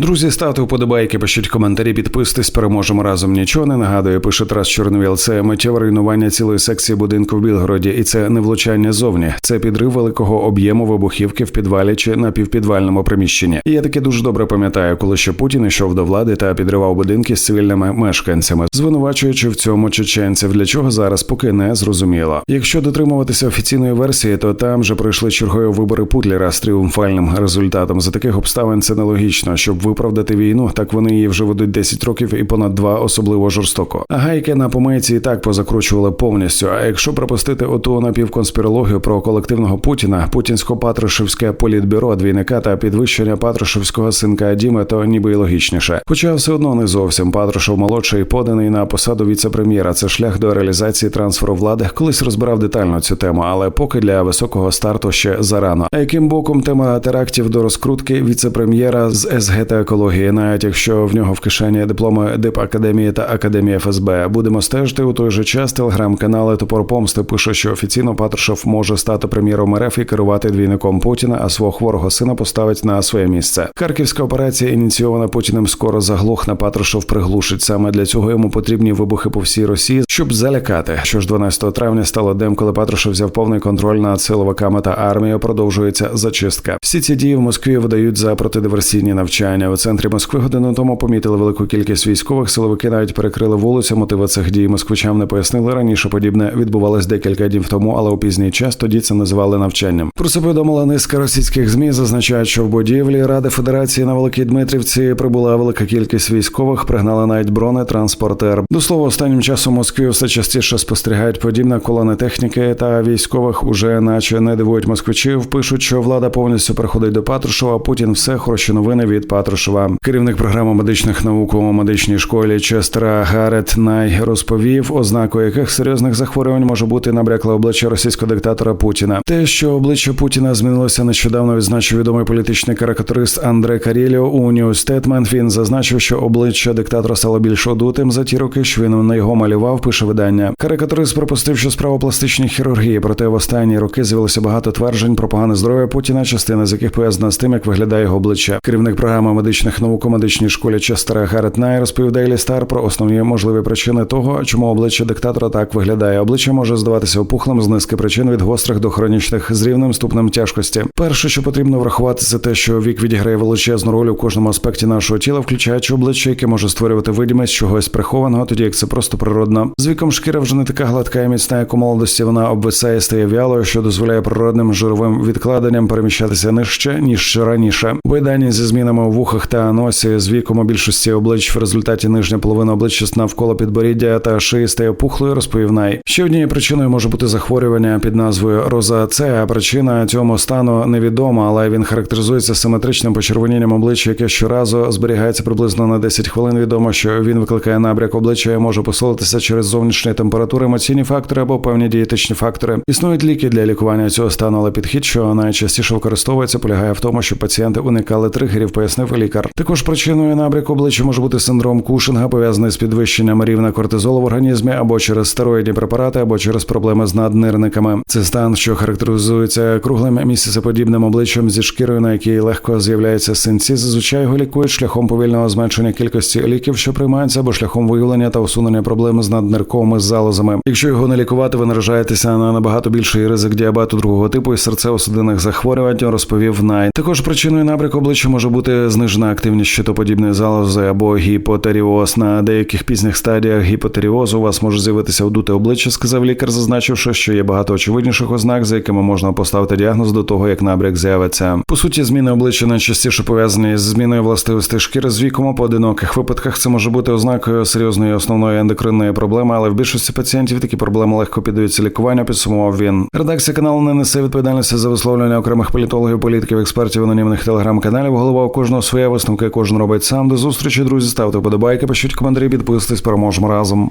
Друзі, ставте вподобайки, пишіть коментарі, підписуйтесь, переможемо разом. Нічого не нагадує. Пише Тарас Чорновіл. Це миттєве руйнування цілої секції будинку в Білгороді, і це не влучання зовні. Це підрив великого об'єму вибухівки в підвалі чи напівпідвальному приміщенні. І я таки дуже добре пам'ятаю, коли ще Путін йшов до влади та підривав будинки з цивільними мешканцями, звинувачуючи в цьому чеченців. Для чого зараз поки не зрозуміло. Якщо дотримуватися офіційної версії, то там же пройшли чергові вибори Путлера з тріумфальним результатом. За таких обставин це нелогічно, щоб виправдати війну, так вони її вже ведуть 10 років і понад два особливо жорстоко. А гайки на помийці і так позакручували повністю. А якщо пропустити оту напівконспірологію про колективного Путіна, путінсько-патрушевське політбюро двійника та підвищення патрушевського синка Діми, то ніби й логічніше. Хоча все одно не зовсім Патрушев молодший поданий на посаду віце-прем'єра. Це шлях до реалізації трансферу влади. Колись розбирав детально цю тему, але поки для високого старту ще зарано. А яким боком тема терактів до розкрутки віце-прем'єра з СГТ екології, навіть якщо в нього в кишені дипломи Дипакадемії та Академії ФСБ. Будемо стежити у той же час. Телеграм-канали Топор Помсти пише, що офіційно Патрушев може стати прем'єром РФ і керувати двійником Путіна, а свого хворого сина поставить на своє місце. Харківська операція ініційована Путіним скоро заглохне. Патрушев приглушить саме для цього йому потрібні вибухи по всій Росії, щоб залякати. Що ж 12 травня стало днем, коли Патрушев взяв повний контроль над силовиками та армією. Продовжується зачистка. Всі ці дії в Москві видають за протидиверсійні навчання. У центрі Москви годину тому помітили велику кількість військових. Силовики навіть перекрили вулицю. Мотиви цих дій москвичам не пояснили раніше. Подібне відбувалось декілька днів тому, але у пізній час тоді це називали навчанням. Про це повідомила низка російських змі. Зазначають, що в будівлі Ради Федерації на Великій Дмитрівці прибула велика кількість військових. Пригнали навіть бронетранспортер. До слова, останнім часом Москві все частіше спостерігають подібне колони техніки та військових уже наче не дивують москвичів. Пишуть, що влада повністю переходить до Патрушева. Путін все хороші новини від Патрушева. Керівник програми медичних наук у медичній школі Честера Гарет Най розповів, ознакою яких серйозних захворювань може бути набрякле обличчя російського диктатора Путіна. Те, що обличчя Путіна змінилося нещодавно, відзначив відомий політичний карикатурист Андре Каріліо у New Statement. Він зазначив, що обличчя диктатора стало більш одутим за ті роки, що він на його малював. Пише видання. Карикатурист припустив, що справа пластичній хірургії, проте в останні роки з'явилося багато тверджень про погане здоров'я Путіна, частина з яких пов'язана з тим, як виглядає його обличчя. Керівник програми медичних наук у медичній школі Честера Гарет Най розповів Дейлі Стар про основні можливі причини того, чому обличчя диктатора так виглядає. Обличчя може здаватися опухлим з низки причин від гострих до хронічних з рівним ступнем тяжкості. Перше, що потрібно врахувати, це те, що вік відіграє величезну роль у кожному аспекті нашого тіла, включаючи обличчя, яке може створювати видимість чогось прихованого, тоді як це просто природно. З віком шкіра вже не така гладка і міцна, як у молодості. Вона обвисає, стає вялою, що дозволяє природним жировим відкладенням переміщатися нижче ніж раніше. Бойдані зі змінами у вухах та носі з віком у більшості облич в результаті нижня половина обличчя навколо підборіддя та шиї стає пухлою. Розповів най ще однією причиною може бути захворювання під назвою роза-С, Причина цьому стану невідома, але він характеризується симетричним почервонінням обличчя, яке щоразу зберігається приблизно на 10 хвилин. Відомо, що він викликає набряк обличчя і може посилитися через зовнішні температури, емоційні фактори або певні дієтичні фактори. Існують ліки для лікування цього стану, але підхід, що найчастіше використовується, полягає в тому, що пацієнти уникали тригерів, пояснив лікар. Також причиною набряку обличчя може бути синдром Кушинга, пов'язаний з підвищенням рівня кортизолу в організмі, або через стероїдні препарати, або через проблеми з наднирниками. Це стан, що характеризується круглим місяцеподібним обличчям зі шкірою, на якій легко з'являються синці. Зазвичай його лікують шляхом повільного зменшення кількості ліків, що приймаються, або шляхом виявлення та усунення проблем з наднирковими залозами. Якщо його не лікувати, ви наражаєтеся на набагато більший ризик діабету другого типу і серцево-судинних захворювань. Розповів Най. Також причиною набряку обличчя може бути знижена активність щитоподібної залози або гіпотеріоз. На деяких пізніх стадіях гіпотеріозу у вас може з'явитися одуте обличчя, сказав лікар, зазначивши, що є багато очевидніших ознак, за якими можна поставити діагноз до того, як набряк з'явиться. По суті, зміни обличчя найчастіше пов'язані з зміною властивостей шкіри з віком у поодиноких випадках. Це може бути ознакою серйозної основної ендокринної проблеми, але в більшості пацієнтів такі проблеми легко піддаються лікуванню. Підсумував він. Редакція каналу не несе відповідальності за висловлення окремих політологів, політиків, експертів, анонімних телеграм-каналів. Голова у кожного своя висновка, кожен робить сам. До зустрічі, друзі. Ставте вподобайки, пишіть коментарі, підписуйтесь, переможемо разом.